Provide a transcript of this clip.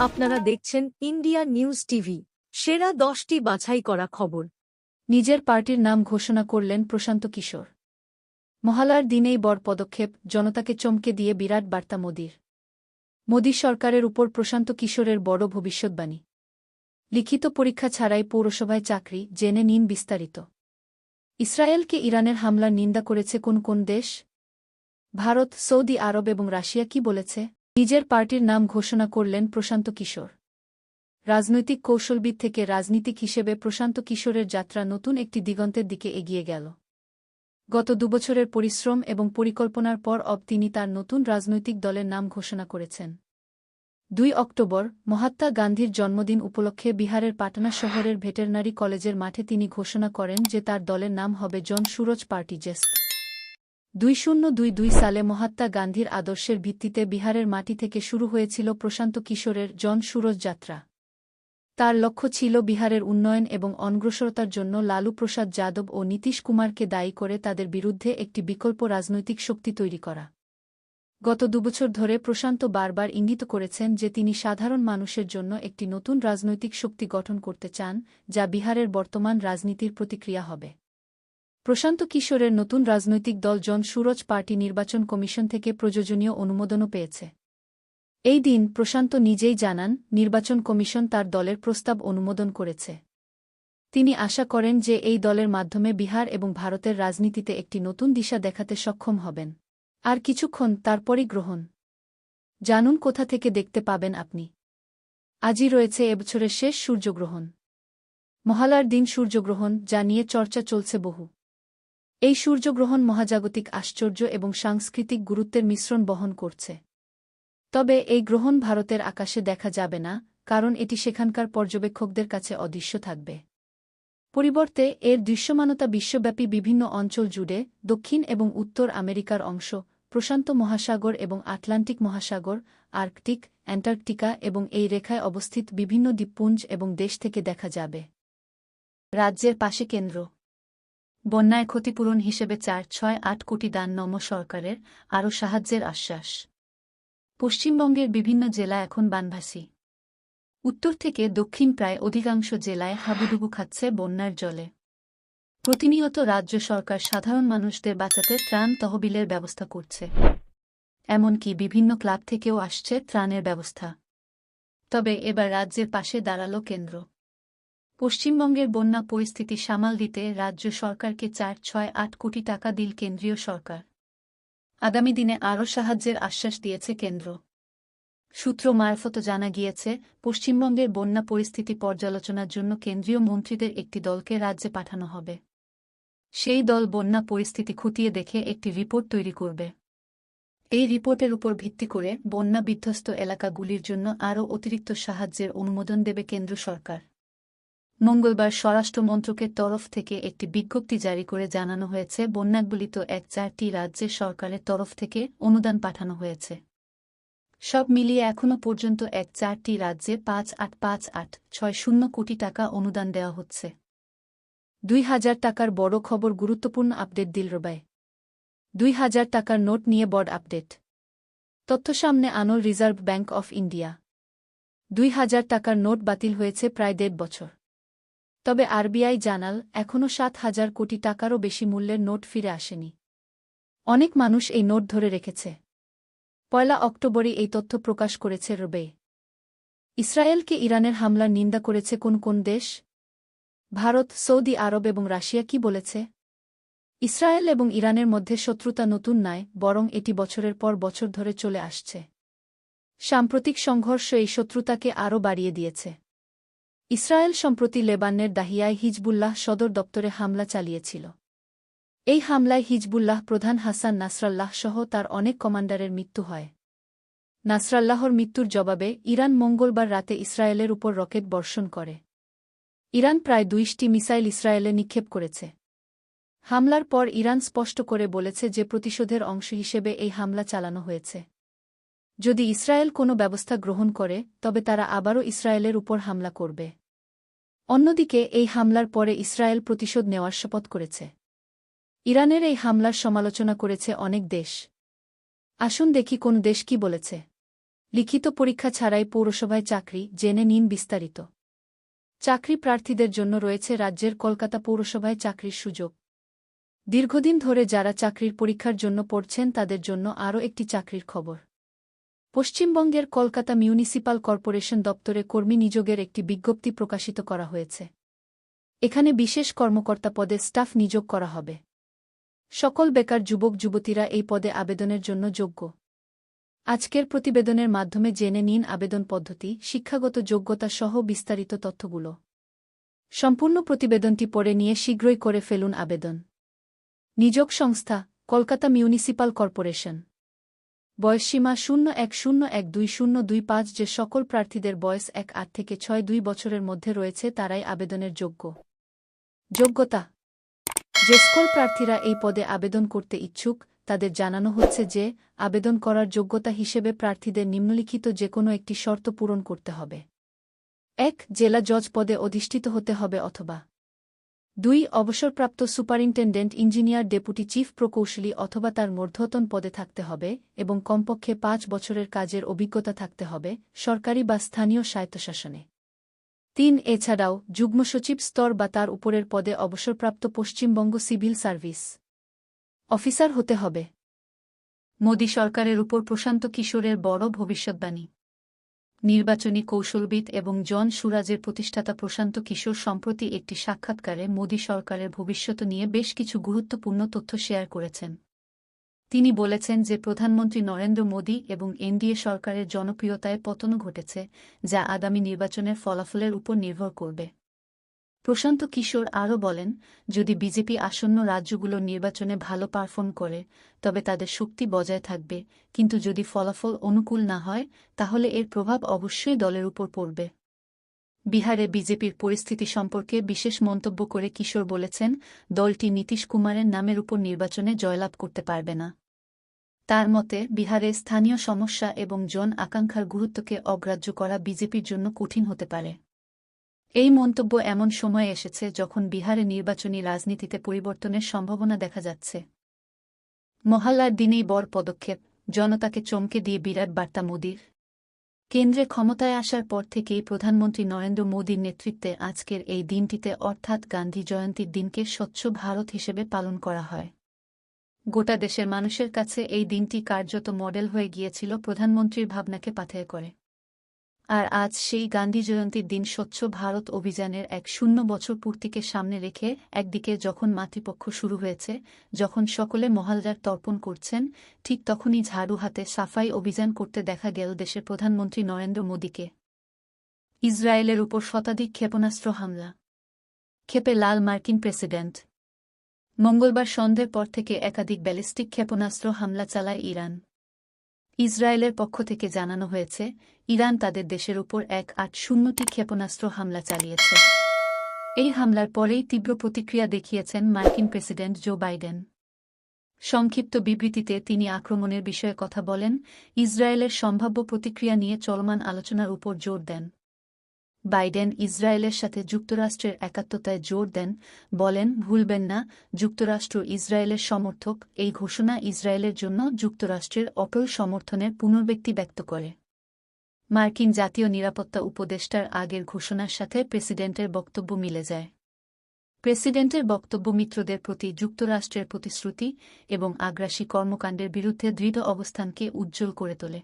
আপনারা দেখছেন India news TV. সেরা দশটি বাছাই করা খবর। নিজের পার্টির নাম ঘোষণা করলেন প্রশান্ত কিশোর। মহালার দিনেই বড় পদক্ষেপ, জনতাকে চমকে দিয়ে বিরাট বার্তা মোদির। মোদী সরকারের উপর প্রশান্ত কিশোরের বড় ভবিষ্যৎবাণী। লিখিত পরীক্ষা ছাড়াই পৌরসভায় চাকরি, জেনে নিন বিস্তারিত। ইসরায়েলকে ইরানের হামলার নিন্দা করেছে কোন কোন দেশ? ভারত, সৌদি আরব এবং রাশিয়া কি বলেছে? নিজের পার্টির নাম ঘোষণা করলেন প্রশান্ত কিশোর। রাজনৈতিক কৌশলবিদ থেকে রাজনীতিক হিসেবে প্রশান্ত কিশোরের যাত্রা নতুন একটি দিগন্তের দিকে এগিয়ে গেল। গত দুবছরের পরিশ্রম এবং পরিকল্পনার পর অব তিনি তার নতুন রাজনৈতিক দলের নাম ঘোষণা করেছেন। দুই অক্টোবর, মহাত্মা গান্ধীর জন্মদিন উপলক্ষে বিহারের পাটনা শহরের ভেটেরনারি কলেজের মাঠে তিনি ঘোষণা করেন যে তার দলের নাম হবে জন সুরজ পার্টি জেস্ট। দুই শূন্য দুই দুই সালে মহাত্মা গান্ধীর আদর্শের ভিত্তিতে বিহারের মাটি থেকে শুরু হয়েছিল প্রশান্ত কিশোরের জন সুরজ যাত্রা। তার লক্ষ্য ছিল বিহারের উন্নয়ন এবং অনগ্রসরতার জন্য লালু প্রসাদ যাদব ও নীতিশ কুমারকে দায়ী করে তাদের বিরুদ্ধে একটি বিকল্প রাজনৈতিক শক্তি তৈরি করা। গত দুবছর ধরে প্রশান্ত বারবার ইঙ্গিত করেছেন যে তিনি সাধারণ মানুষের জন্য একটি নতুন রাজনৈতিক শক্তি গঠন করতে চান, যা বিহারের বর্তমান রাজনীতির প্রতিক্রিয়া হবে। প্রশান্ত কিশোরের নতুন রাজনৈতিক দল জন সুরজ পার্টি নির্বাচন কমিশন থেকে প্রয়োজনীয় অনুমোদনও পেয়েছে। এই দিন প্রশান্ত নিজেই জানান, নির্বাচন কমিশন তার দলের প্রস্তাব অনুমোদন করেছে। তিনি আশা করেন যে এই দলের মাধ্যমে বিহার এবং ভারতের রাজনীতিতে একটি নতুন দিশা দেখাতে সক্ষম হবেন। আর কিছুক্ষণ তারপরই গ্রহণ। জানুন কোথা থেকে দেখতে পাবেন আপনি। আজই রয়েছে এবছরের শেষ সূর্যগ্রহণ। মহালার দিন সূর্যগ্রহণ যা নিয়ে চর্চা চলছে বহু। এই সূর্যগ্রহণ মহাজাগতিক আশ্চর্য এবং সাংস্কৃতিক গুরুত্বের মিশ্রণ বহন করছে। তবে এই গ্রহণ ভারতের আকাশে দেখা যাবে না, কারণ এটি সেখানকার পর্যবেক্ষকদের কাছে অদৃশ্য থাকবে। পরিবর্তে, এর দৃশ্যমানতা বিশ্বব্যাপী বিভিন্ন অঞ্চল জুড়ে দক্ষিণ এবং উত্তর আমেরিকার অংশ, প্রশান্ত মহাসাগর এবং আটলান্টিক মহাসাগর, আর্কটিক, অ্যান্টার্কটিকা এবং এই রেখায় অবস্থিত বিভিন্ন দ্বীপপুঞ্জ এবং দেশ থেকে দেখা যাবে। রাজ্যের পাশে কেন্দ্র। বন্যায় ক্ষতিপূরণ হিসেবে চার, ছয়, আট কোটি দান নম সরকারের আরও সাহায্যের আশ্বাস। পশ্চিমবঙ্গের বিভিন্ন জেলা এখন বানভাসী। উত্তর থেকে দক্ষিণ প্রায় অধিকাংশ জেলায় হাবুডুবু খাচ্ছে বন্যার জলে। প্রতিনিয়ত রাজ্য সরকার সাধারণ মানুষদের বাঁচাতে ত্রাণ তহবিলের ব্যবস্থা করছে। এমনকি বিভিন্ন ক্লাব থেকেও আসছে ত্রাণের ব্যবস্থা। তবে এবার রাজ্যের পাশে দাঁড়াল কেন্দ্র। পশ্চিমবঙ্গের বন্যা পরিস্থিতি সামাল দিতে রাজ্য সরকারকে চার, ছয়, আট কোটি টাকা দিল কেন্দ্রীয় সরকার। আগামী দিনে আরও সাহায্যের আশ্বাস দিয়েছে কেন্দ্র। সূত্র মারফত জানা গিয়েছে, পশ্চিমবঙ্গের বন্যা পরিস্থিতি পর্যালোচনার জন্য কেন্দ্রীয় মন্ত্রীদের একটি দলকে রাজ্যে পাঠানো হবে। সেই দল বন্যা পরিস্থিতি খুঁটিয়ে দেখে একটি রিপোর্ট তৈরি করবে। এই রিপোর্টের উপর ভিত্তি করে বন্যা বিধ্বস্ত এলাকাগুলির জন্য আরও অতিরিক্ত সাহায্যের অনুমোদন দেবে কেন্দ্র সরকার। মঙ্গলবার স্বরাষ্ট্র মন্ত্রকের তরফ থেকে একটি বিজ্ঞপ্তি জারি করে জানানো হয়েছে বন্যাগুলিত এক চারটি রাজ্যের সরকারের তরফ থেকে অনুদান পাঠানো হয়েছে। সব মিলিয়ে এখনও পর্যন্ত এক চারটি রাজ্যে পাঁচ আট পাঁচ আট ছয় শূন্য কোটি টাকা অনুদান দেওয়া হচ্ছে। দুই হাজার টাকার বড় খবর গুরুত্বপূর্ণ আপডেট দিল রবায় দুই হাজার টাকার নোট নিয়ে বড় আপডেট। তথ্য সামনে আনো রিজার্ভ ব্যাংক অফ ইন্ডিয়া। দুই হাজার টাকার নোট বাতিল হয়েছে প্রায় দেড় বছর। তবে আরবিআই জানাল, এখনও সাত হাজার কোটি টাকারও বেশি মূল্যের নোট ফিরে আসেনি। অনেক মানুষ এই নোট ধরে রেখেছে। পয়লা অক্টোবরে এই তথ্য প্রকাশ করেছে রবে ইসরায়েলকে ইরানের হামলার নিন্দা করেছে কোন কোন দেশ? ভারত, সৌদি আরব এবং রাশিয়া কি বলেছে? ইসরায়েল এবং ইরানের মধ্যে শত্রুতা নতুন নয়, বরং এটি বছরের পর বছর ধরে চলে আসছে। সাম্প্রতিক সংঘর্ষ এই শত্রুতাকে আরও বাড়িয়ে দিয়েছে। ইসরায়েল সম্প্রতি লেবানের দাহিয়ায় হিজবুল্লাহ সদর দপ্তরে হামলা চালিয়েছিল। এই হামলায় হিজবুল্লাহ প্রধান হাসান নাসরাল্লাহ সহ তার অনেক কমান্ডারের মৃত্যু হয়। নাসরাল্লাহর মৃত্যুর জবাবে ইরান মঙ্গলবার রাতে ইসরায়েলের উপর রকেট বর্ষণ করে। ইরান প্রায় দুইশটি মিসাইল ইসরায়েলে নিক্ষেপ করেছে। হামলার পর ইরান স্পষ্ট করে বলেছে যে প্রতিশোধের অংশ হিসেবে এই হামলা চালানো হয়েছে। যদি ইসরায়েল কোনো ব্যবস্থা গ্রহণ করে, তবে তারা আবারও ইসরায়েলের উপর হামলা করবে। অন্যদিকে, এই হামলার পরে ইসরায়েল প্রতিশোধ নেওয়ার শপথ করেছে। ইরানের এই হামলার সমালোচনা করেছে অনেক দেশ। আসুন দেখি কোন দেশ কি বলেছে। লিখিত পরীক্ষা ছাড়াই পৌরসভায় চাকরি, জেনে নিন বিস্তারিত। চাকরি প্রার্থীদের জন্য রয়েছে রাজ্যের কলকাতা পৌরসভায় চাকরির সুযোগ। দীর্ঘদিন ধরে যারা চাকরির পরীক্ষার জন্য পড়ছেন, তাদের জন্য আরও একটি চাকরির খবর। পশ্চিমবঙ্গের কলকাতা মিউনিসিপাল কর্পোরেশন দপ্তরে কর্মী নিযোগের একটি বিজ্ঞপ্তি প্রকাশিত করা হয়েছে। এখানে বিশেষ কর্মকর্তা পদে স্টাফ নিযোগ করা হবে। সকল বেকার যুবক, যুবতীরা এই পদে আবেদনের জন্য যোগ্য। আজকের প্রতিবেদনের মাধ্যমে জেনে নিন আবেদন পদ্ধতি, শিক্ষাগত যোগ্যতা সহ বিস্তারিত তথ্যগুলো। সম্পূর্ণ প্রতিবেদনটি পড়ে নিয়ে শীঘ্রই করে ফেলুন আবেদন। নিযোগ সংস্থা, কলকাতা মিউনিসিপাল কর্পোরেশন। বয়সসীমা শূন্য এক শূন্য এক দুই শূন্য দুই পাঁচ যে সকল প্রার্থীদের বয়স এক আট থেকে ছয় দুই বছরের মধ্যে রয়েছে তারাই আবেদনের যোগ্য। যোগ্যতা। যে স্কুল প্রার্থীরা এই পদে আবেদন করতে ইচ্ছুক, তাদের জানানো হচ্ছে যে, আবেদন করার যোগ্যতা হিসেবে প্রার্থীদের নিম্নলিখিত যে কোনো একটি শর্ত পূরণ করতে হবে। এক, জেলা জজ পদে অধিষ্ঠিত হতে হবে অথবা দুই অবসরপ্রাপ্ত সুপারিনটেন্ডেন্ট ইঞ্জিনিয়ার ডেপুটি চিফ প্রকৌশলী অথবা তার মূর্ধতন পদে থাকতে হবে এবং কমপক্ষে পাঁচ বছরের কাজের অভিজ্ঞতা থাকতে হবে সরকারি বা স্থানীয় স্বায়ত্তশাসনে। তিন, এছাড়াও যুগ্ম সচিব স্তর বা তার উপরের পদে অবসরপ্রাপ্ত পশ্চিমবঙ্গ সিভিল সার্ভিস অফিসার হতে হবে। মোদী সরকারের উপর প্রশান্ত কিশোরের বড় ভবিষ্যৎবাণী। নির্বাচনী কৌশলবিদ এবং জন সুরাজের প্রতিষ্ঠাতা প্রশান্ত কিশোর সম্প্রতি একটি সাক্ষাৎকারে মোদী সরকারের ভবিষ্যৎ নিয়ে বেশ কিছু গুরুত্বপূর্ণ তথ্য শেয়ার করেছেন। তিনি বলেছেন যে প্রধানমন্ত্রী নরেন্দ্র মোদী এবং এনডিএ সরকারের জনপ্রিয়তায় পতন ঘটেছে, যা আগামী নির্বাচনের ফলাফলের উপর নির্ভর করবে। প্রশান্ত কিশোর আরও বলেন, যদি বিজেপি আসন্ন রাজ্যগুলো নির্বাচনে ভালো পারফর্ম করে, তবে তাদের শক্তি বজায় থাকবে। কিন্তু যদি ফলাফল অনুকূল না হয়, তাহলে এর প্রভাব অবশ্যই দলের উপর পড়বে। বিহারে বিজেপির পরিস্থিতি সম্পর্কে বিশেষ মন্তব্য করে কিশোর বলেছেন, দলটি নীতিশ কুমারের নামের উপর নির্বাচনে জয়লাভ করতে পারবে না। তার মতে, বিহারে স্থানীয় সমস্যা এবং জন আকাঙ্ক্ষার গুরুত্বকে অগ্রাহ্য করা বিজেপির জন্য কঠিন হতে পারে। এই মন্তব্য এমন সময়ে এসেছে যখন বিহারে নির্বাচনী রাজনীতিতে পরিবর্তনের সম্ভাবনা দেখা যাচ্ছে। মহাল্লার দিনেই বড় পদক্ষেপ, জনতাকে চমকে দিয়ে বিরাট বার্তা মোদীর। কেন্দ্রে ক্ষমতায় আসার পর থেকেই প্রধানমন্ত্রী নরেন্দ্র মোদীর নেতৃত্বে আজকের এই দিনটিতে অর্থাৎ গান্ধী জয়ন্তীর দিনকে স্বচ্ছ ভারত হিসেবে পালন করা হয়। গোটা দেশের মানুষের কাছে এই দিনটি কার্যত মডেল হয়ে গিয়েছিল প্রধানমন্ত্রীর ভাবনাকে পাথেয় করে। আর আজ সেই গান্ধী জয়ন্তীর দিন স্বচ্ছ ভারত অভিযানের এক শূন্য বছর পূর্তিকে সামনে রেখে একদিকে যখন মাতৃপক্ষ শুরু হয়েছে, যখন সকলে মহালদার তর্পণ করছেন, ঠিক তখনই ঝাড়ু হাতে সাফাই অভিযান করতে দেখা গেল দেশের প্রধানমন্ত্রী নরেন্দ্র মোদীকে। ইসরায়েলের উপর শতাধিক ক্ষেপণাস্ত্র হামলা। ক্ষেপে লাল মার্কিন প্রেসিডেন্ট। মঙ্গলবার সন্ধ্যের পর থেকে একাধিক ব্যালিস্টিক ক্ষেপণাস্ত্র হামলা চালায় ইরান। ইসরায়েলের পক্ষ থেকে জানানো হয়েছে, ইরান তাদের দেশের উপর এক আট শূন্যটি ক্ষেপণাস্ত্র হামলা চালিয়েছে। এই হামলার পরেই তীব্র প্রতিক্রিয়া দেখিয়েছেন মার্কিন প্রেসিডেন্ট জো বাইডেন। সংক্ষিপ্ত বিবৃতিতে তিনি আক্রমণের বিষয়ে কথা বলেন, ইসরায়েলের সম্ভাব্য প্রতিক্রিয়া নিয়ে চলমান আলোচনার উপর জোর দেন। বাইডেন ইসরায়েলের সাথে যুক্তরাষ্ট্রের একাত্মতায় জোর দেন, বলেন, ভুলবেন না, যুক্তরাষ্ট্র ইসরায়েলের সমর্থক। এই ঘোষণা ইসরায়েলের জন্য যুক্তরাষ্ট্রের অটল সমর্থনের পুনর্ব্যক্তি ব্যক্ত করে। মার্কিন জাতীয় নিরাপত্তা উপদেষ্টার আগের ঘোষণার সাথে প্রেসিডেন্টের বক্তব্য মিলে যায়। প্রেসিডেন্টের বক্তব্য মিত্রদের প্রতি যুক্তরাষ্ট্রের প্রতিশ্রুতি এবং আগ্রাসী কর্মকাণ্ডের বিরুদ্ধে দৃঢ় অবস্থানকে উজ্জ্বল করে তোলে।